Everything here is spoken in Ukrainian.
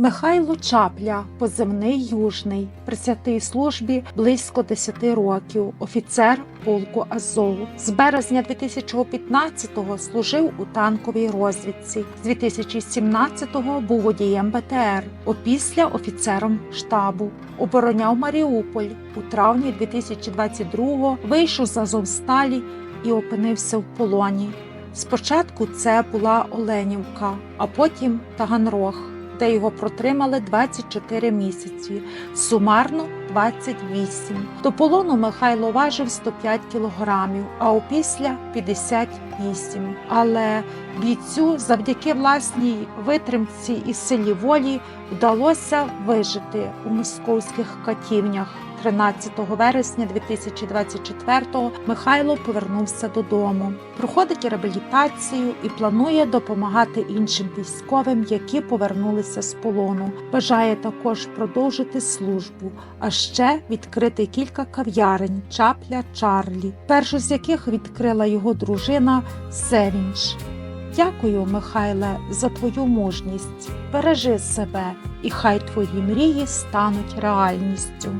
Михайло Чапля, позивний Южний, присвятий службі близько 10 років, офіцер полку Азов. З березня 2015-го служив у танковій розвідці. З 2017-го був водієм БТР, опісля офіцером штабу. Обороняв Маріуполь. У травні 2022-го вийшов з Азовсталі і опинився в полоні. Спочатку це була Оленівка, а потім Таганрог, де його протримали 24 місяці, сумарно 28. До полону Михайло важив 105 кілограмів, а опісля 58. Але бійцю завдяки власній витримці і силі волі вдалося вижити у московських катівнях. 13 вересня 2024-го Михайло повернувся додому, проходить реабілітацію і планує допомагати іншим військовим, які повернулися з полону. Бажає також продовжити службу, а ще відкрити кілька кав'ярень Чапля Чарлі, першу з яких відкрила його дружина Севінч. Дякую, Михайле, за твою мужність. Бережи себе, і хай твої мрії стануть реальністю.